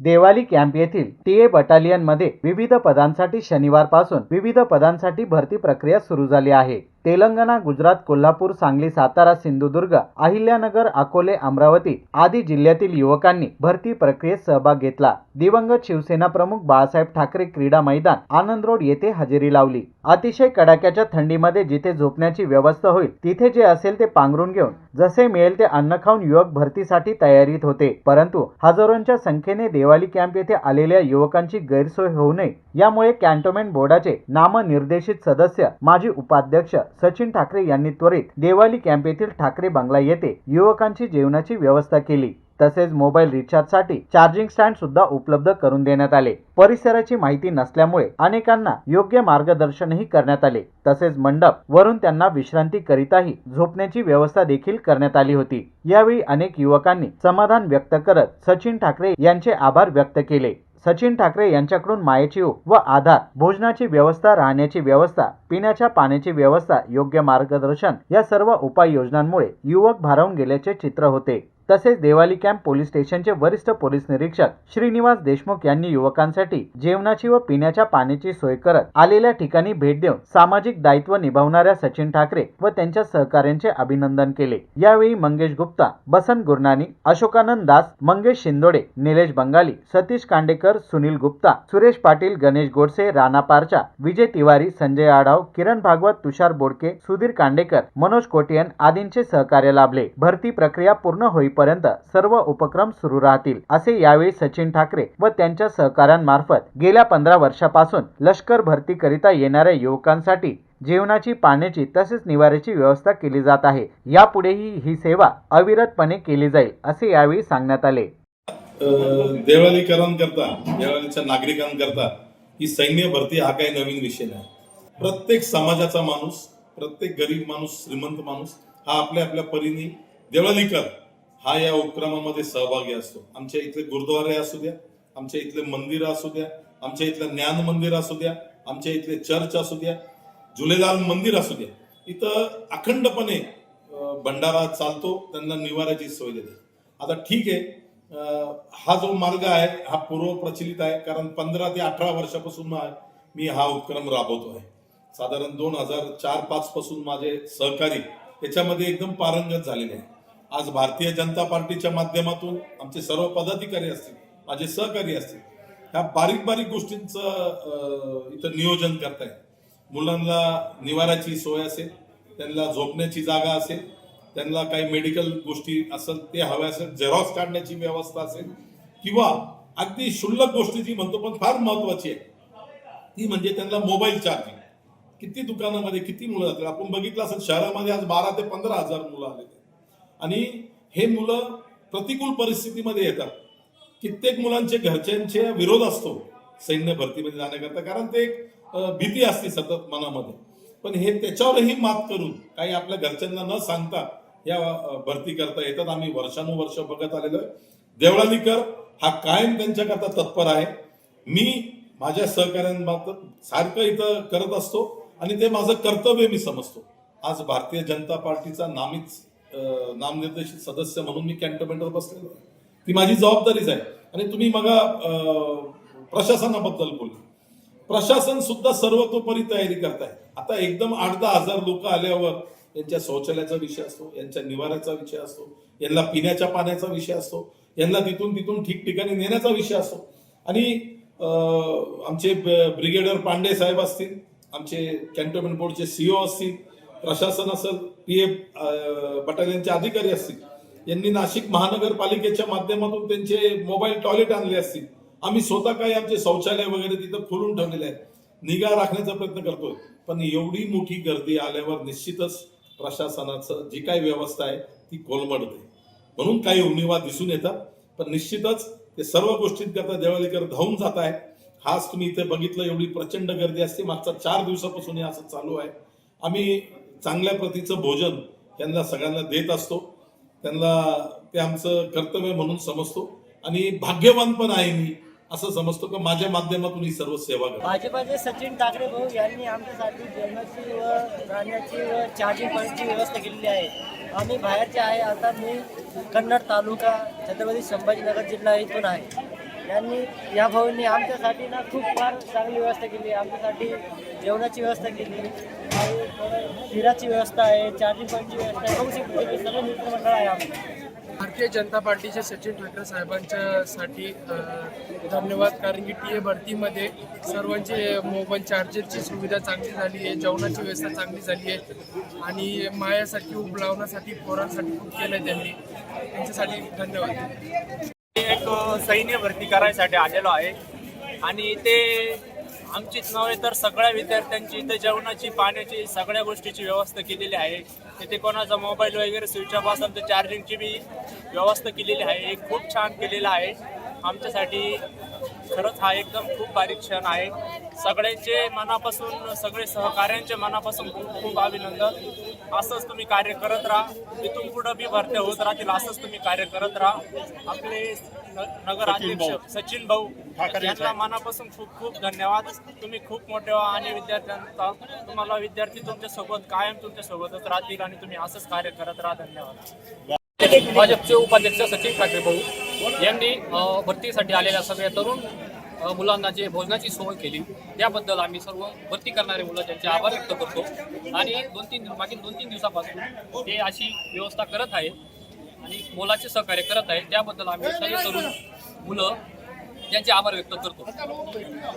Devali camp येथील TA बटालियनमध्ये विविध पदांसाठी शनिवारपासून विविध पदांसाठी भरती प्रक्रिया सुरू झाली आहे. तेलंगणा गुजरात कोल्हापूर सांगली सातारा सिंधुदुर्ग अहिल्यानगर अकोले अमरावती आदी जिल्ह्यातील युवकांनी भरती प्रक्रियेत सहभाग घेतला. दिवंगत शिवसेना प्रमुख बाळासाहेब ठाकरे क्रीडा मैदान आनंद रोड येथे हजेरी लावली. अतिशय कडाक्याच्या थंडीमध्ये जिथे झोपण्याची व्यवस्था होईल तिथे जे असेल ते पांघरून घेऊन जसे मिळेल ते अन्न खाऊन युवक भरतीसाठी तयारीत होते परंतु हजारोंच्या संख्येने देवाली कॅम्प येथे आलेल्या युवकांची गैरसोय होऊ नये यामुळे कॅन्टोन्मेंट बोर्डाचे नामनिर्देशित सदस्य माजी उपाध्यक्ष सचिन ठाकरे यांनी त्वरित देवाली कॅम्प येथील ठाकरे बंगला येथे युवकांची जेवणाची व्यवस्था केली. तसेच मोबाईल रिचार्जसाठी चार्जिंग स्टँड सुद्धा उपलब्ध करून देण्यात आले. परिसराची माहिती नसल्यामुळे अनेकांना योग्य मार्गदर्शनही करण्यात आले. तसेच मंडप वरून त्यांना विश्रांती करिताही झोपण्याची व्यवस्था देखील करण्यात आली होती. यावेळी अनेक युवकांनी समाधान व्यक्त करत सचिन ठाकरे यांचे आभार व्यक्त केले. सचिन ठाकरे यांच्याकडून मायेची व आधार भोजनाची व्यवस्था राहण्याची व्यवस्था पिण्याच्या पाण्याची व्यवस्था योग्य मार्गदर्शन या सर्व उपाययोजनांमुळे युवक भारावून गेल्याचे चित्र होते. तसेच देवाली कॅम्प पोलीस स्टेशनचे वरिष्ठ पोलीस निरीक्षक श्रीनिवास देशमुख यांनी युवकांसाठी जेवणाची व पिण्याच्या पाण्याची सोय करत आलेल्या ठिकाणी भेट देऊन सामाजिक दायित्व निभावणाऱ्या सचिन ठाकरे व त्यांच्या सहकार्यांचे अभिनंदन केले. यावेळी मंगेश गुप्ता बसंत गुरनानी अशोकानंद दास मंगेश शिंदोडे निलेश बंगाली सतीश कांडेकर सुनील गुप्ता सुरेश पाटील गणेश गोडसे राणा पारचा विजय तिवारी संजय आढाव किरण भागवत तुषार बोडके सुधीर कांडेकर मनोज कोटियन आदींचे सहकार्य लाभले. भरती प्रक्रिया पूर्ण होईल होईपर्यंत सर्व उपक्रम सुरू राहतील असे यावेळी सचिन ठाकरे व त्यांच्या सहकाऱ्यांमार्फत गेल्या पंधरा वर्षापासून लष्कर भरती करिता येणाऱ्या युवकांसाठी जेवणाची पाण्याची तसेच निवाऱ्याची व्यवस्था केली जात आहे. यापुढेही ही सेवा अविरतपणे केली जाईल असे यावेळी सांगण्यात आले. देवळालीकरण करता देवळालीच्या नागरिकांकरता ही सैन्य भरती हा काही नवीन विषय नाही. प्रत्येक समाजाचा माणूस प्रत्येक गरीब माणूस श्रीमंत माणूस हा आपल्या आपल्या परीने देवालीकर हा या उपक्रमामध्ये सहभागी असतो. आमच्या इथले गुरुद्वारे असू द्या आमच्या इथले मंदिर असू द्या आमच्या इथलं ज्ञान मंदिर असू द्या आमच्या इथले चर्च असू द्या झुलेलाल मंदिर असू द्या. इथं अखंडपणे भंडारा चालतो त्यांना निवाराची सोय देते. आता ठीक आहे हा जो मार्ग आहे हा पूर्व प्रचलित आहे कारण पंधरा ते अठरा वर्षापासून मी हा उपक्रम राबवतो आहे. साधारण दोन हजार चार पाच पासून माझे सहकारी त्याच्यामध्ये एकदम पारंगत झालेले आहे. आज भारतीय जनता पार्टीच्या माध्यमातून आमचे सर्व पदाधिकारी असतील माझे सहकारी असतील ह्या बारीक बारीक गोष्टींचं इथं नियोजन करतायत मुलांना निवाराची सोय असेल त्यांना झोपण्याची जागा असेल त्यांना काही मेडिकल गोष्टी असेल ते हव्या असेल झेरॉक्स काढण्याची व्यवस्था असेल किंवा अगदी क्षुल्लक गोष्टी जी म्हणतो पण फार महत्वाची आहे ती म्हणजे त्यांना मोबाईल चार्जिंग. किती दुकानामध्ये किती मुलं जातील? आपण बघितलं असेल शहरामध्ये आज बारा ते पंधरा हजार मुलं आलेले आहेत. आणि हे मुलं प्रतिकूल परिस्थितीमध्ये येतात. कित्येक मुलांचे घरच्यांचे विरोध असतो. सैन्य भरतीमध्ये जाण्याकरता. कारण ते एक भीती असते सतत मनामध्ये. पण हे त्याच्यावरही मात करून काही आपल्या घरच्यांना न सांगता या भरती करता येतात. आम्ही वर्षानुवर्ष बघत आलेलो आहे. देवळालीकर हा कायम त्यांच्याकरता तत्पर आहे. मी माझ्या सहकाऱ्यांबाबत सारखं इथं करत असतो आणि ते माझं कर्तव्य मी समजतो. आज भारतीय जनता पार्टीचा नामीच नामनिर्देशित सदस्य म्हणून मी कॅन्टोनमेंटवर बसलेलो आहे. ती माझी जबाबदारीच आहे. आणि तुम्ही मगा प्रशासनाबद्दल बोलला. प्रशासन सुद्धा सर्वतोपरी तयारी करताय. आता एकदम आठ दहा हजार लोक आल्यावर यांच्या शौचालयाचा विषय असतो यांच्या निवाऱ्याचा विषय असतो यांना पिण्याच्या पाण्याचा विषय असतो यांना तिथून तिथून ठिकठिकाणी नेण्याचा विषय असतो. आणि आमचे ब्रिगेडर ब्रिगेडियर पांडे साहेब असतील आमचे कॅन्टोन्मेंट बोर्डचे सीओ असतील प्रशासन असेल पी एफ बटालियनचे अधिकारी असतील यांनी नाशिक महानगरपालिकेच्या माध्यमातून त्यांचे मोबाईल टॉयलेट आणले असतील. आम्ही स्वतः काही आमचे शौचालय वगैरे तिथं खोलून ठेवलेले आहेत. निगा राखण्याचा प्रयत्न करतोय. पण एवढी मोठी गर्दी आल्यावर निश्चितच प्रशासनाचं जी काही व्यवस्था आहे ती कोलमडते. म्हणून काही उणिवा दिसून येतात. पण निश्चितच ते सर्व गोष्टींकरता देवालीकर धावून जात आहे हाच तुम्ही इथे बघितलं एवढी प्रचंड गर्दी असते. मागचा चार दिवसापासून हे असं चालू आहे. आम्ही चांगल्या प्रतीचं भोजन त्यांना सगळ्यांना देत असतो. त्यांना ते आमचं कर्तव्य म्हणून समजतो. आणि भाग्यवान पण आहे मी असं समजतो की माझ्या माध्यमातून ही सर्व सेवा करतो. भाजपाचे सचिन ठाकरे भाऊ यांनी आमच्यासाठी जेवणाची व राहण्याची व चहाची पाण्याची व्यवस्था केलेली आहे. आम्ही बाहेरचे आहे आता मी कन्नड तालुका छत्रपती संभाजीनगर जिल्हा इथून आहे. यांनी या भाऊंनी आमच्यासाठी ना खूप फार चांगली व्यवस्था केली. आमच्यासाठी जेवणाची व्यवस्था केली. थोडं फिराची व्यवस्था आहे चार्जिंग पॉईंटची व्यवस्था आहे. बघू शकतो तुम्ही सगळं मित्रमंडळ आहे आमचं भारतीय जनता पार्टीचे सचिन ठाकरे साहेबांच्यासाठी धन्यवाद. कारण की टी ए भरतीमध्ये सर्वांचे मोबाईल चार्जरची सुविधा चांगली झाली आहे जेवणाची व्यवस्था चांगली झाली आहे. आणि मायासाठी उभ लावण्यासाठी पोरांसाठी खूप केलं आहे त्यांनी. त्यांच्यासाठी धन्यवाद. एक सैन्य भरती करायसाठी आलेलो आहे. आणि इथे आमचीच नव्हे तर सगळ्या विद्यार्थ्यांची इथे जेवणाची पाण्याची सगळ्या गोष्टीची व्यवस्था केलेली आहे. तिथे कोणाचा मोबाईल वगैरे स्विच ऑफ असेल तर चार्जिंगची बी व्यवस्था केलेली आहे. हे खूप छान केलेलं आहे. आमच्यासाठी खरंच हा एकदम खूप बारीक क्षण आहे. सगळ्यांचे मनापासून सगळे सहकाऱ्यांचे मनापासून खूप खूप अभिनंदन. असंच तुम्ही कार्य करत राहा. इथून पुढं बी भरत्या होत राहतील असंच तुम्ही कार्य करत राहा. आपले न- नगर अध्यक्ष सचिन भाऊ यांना मनापासून खूप खूप धन्यवाद. तुम्ही खूप मोठे व्हा आणि विद्यार्थ्यांचा तुम्हाला विद्यार्थी तुमच्यासोबत कायम तुमच्या सोबतच राहतील आणि तुम्ही असंच कार्य करत राहा. धन्यवाद. भाजपचे उपाध्यक्ष सचिन ठाकरे भाऊ यांनी भरतीसाठी आलेल्या सगळ्या तरुण मुलांना जे भोजनाची सोय केली त्याबद्दल आम्ही सर्व भरती करणारे मुलं त्यांचे आभार व्यक्त करतो. आणि दोन तीन मागील दोन तीन दिवसापासून ते अशी व्यवस्था करत आहे आणि मोलाचे सहकार्य करत आहे त्याबद्दल आम्ही सर्व तरुण मुलं त्यांचे आभार व्यक्त करतो.